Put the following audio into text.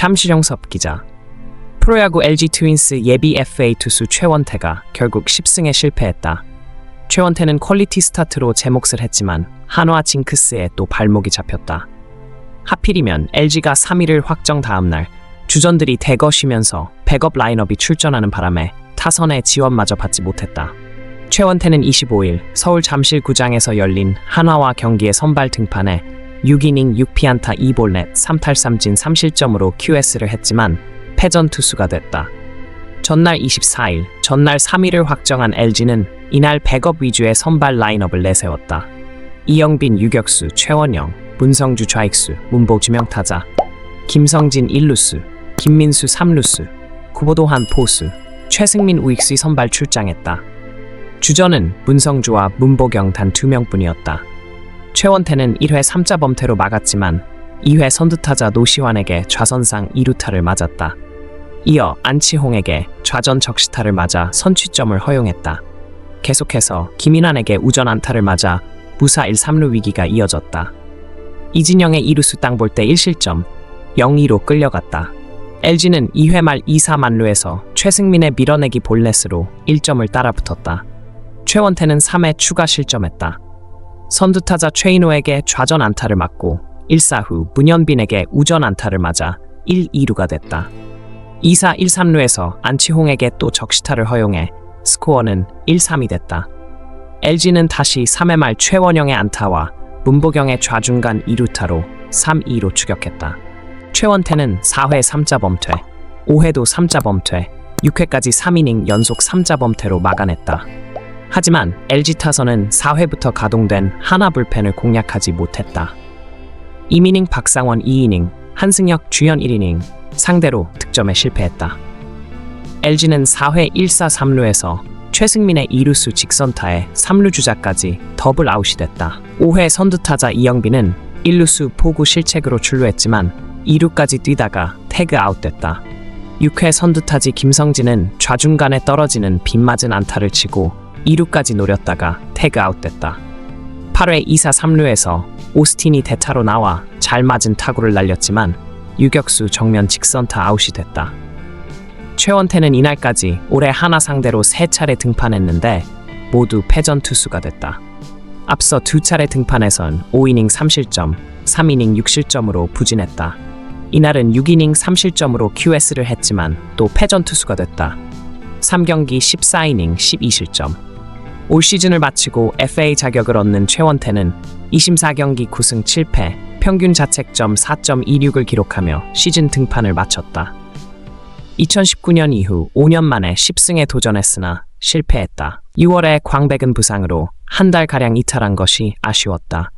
잠시정섭 기자. 프로야구 LG 트윈스 예비 FA 투수 최원태가 결국 10승에 실패했다. 최원태는 퀄리티 스타트로 제 몫을 했지만 한화 징크스에 또 발목이 잡혔다. 하필이면 LG가 3위를 확정 다음 날 주전들이 대거 쉬면서 백업 라인업이 출전하는 바람에 타선의 지원마저 받지 못했다. 최원태는 25일 서울 잠실구장에서 열린 한화와 경기의 선발 등판에 6이닝 6피안타 2볼넷 3탈3진 3실점으로 QS를 했지만 패전 투수가 됐다. 전날 24일, 전날 3위를 확정한 LG는 이날 백업 위주의 선발 라인업을 내세웠다. 이영빈 유격수, 최원영, 문성주 좌익수, 문보 지명타자, 김성진 1루수, 김민수 3루수, 구보도한 포수, 최승민 우익수의 선발 출장했다. 주전은 문성주와 문보경 단 2명뿐이었다. 최원태는 1회 3자 범퇴로 막았지만 2회 선두타자 노시환에게 좌선상 2루타를 맞았다. 이어 안치홍에게 좌전 적시타를 맞아 선취점을 허용했다. 계속해서 김인환에게 우전 안타를 맞아 무사 1, 3루 위기가 이어졌다. 이진영의 2루수 땅 볼 때 1실점, 0-2로 끌려갔다. LG는 2회 말 2사 만루에서 최승민의 밀어내기 볼넷으로 1점을 따라붙었다. 최원태는 3회 추가 실점했다. 선두타자 최인호에게 좌전 안타를 맞고 1사 후 문현빈에게 우전 안타를 맞아 1, 2루가 됐다. 2사 1, 3루에서 안치홍에게 또 적시타를 허용해 스코어는 1, 3이 됐다. LG는 다시 3회 말 최원영의 안타와 문보경의 좌중간 2루타로 3, 2로 추격했다. 최원태는 4회 3자 범퇴, 5회도 3자 범퇴, 6회까지 3이닝 연속 3자 범퇴로 막아냈다. 하지만 LG 타선은 4회부터 가동된 하나 불펜을 공략하지 못했다. 이미닝 박상원 2이닝, 한승혁 주연 1이닝, 상대로 득점에 실패했다. LG는 4회 1사 3루에서 최승민의 2루수 직선타에 3루 주자까지 더블 아웃이 됐다. 5회 선두타자 이영빈은 1루수 포구 실책으로 출루했지만 2루까지 뛰다가 태그 아웃됐다. 6회 선두타지 김성진은 좌중간에 떨어지는 빗맞은 안타를 치고 2루까지 노렸다가 태그 아웃 됐다. 8회 2사 3루에서 오스틴이 대타로 나와 잘 맞은 타구를 날렸지만 유격수 정면 직선타 아웃이 됐다. 최원태는 이날까지 올해 하나 상대로 세 차례 등판했는데 모두 패전 투수가 됐다. 앞서 두 차례 등판에선 5이닝 3실점, 3이닝 6실점으로 부진했다. 이날은 6이닝 3실점으로 QS를 했지만 또 패전 투수가 됐다. 3경기 14이닝 12실점. 올 시즌을 마치고 FA 자격을 얻는 최원태는 24경기 9승 7패, 평균 자책점 4.26을 기록하며 시즌 등판을 마쳤다. 2019년 이후 5년 만에 10승에 도전했으나 실패했다. 6월에 광백은 부상으로 한 달 가량 이탈한 것이 아쉬웠다.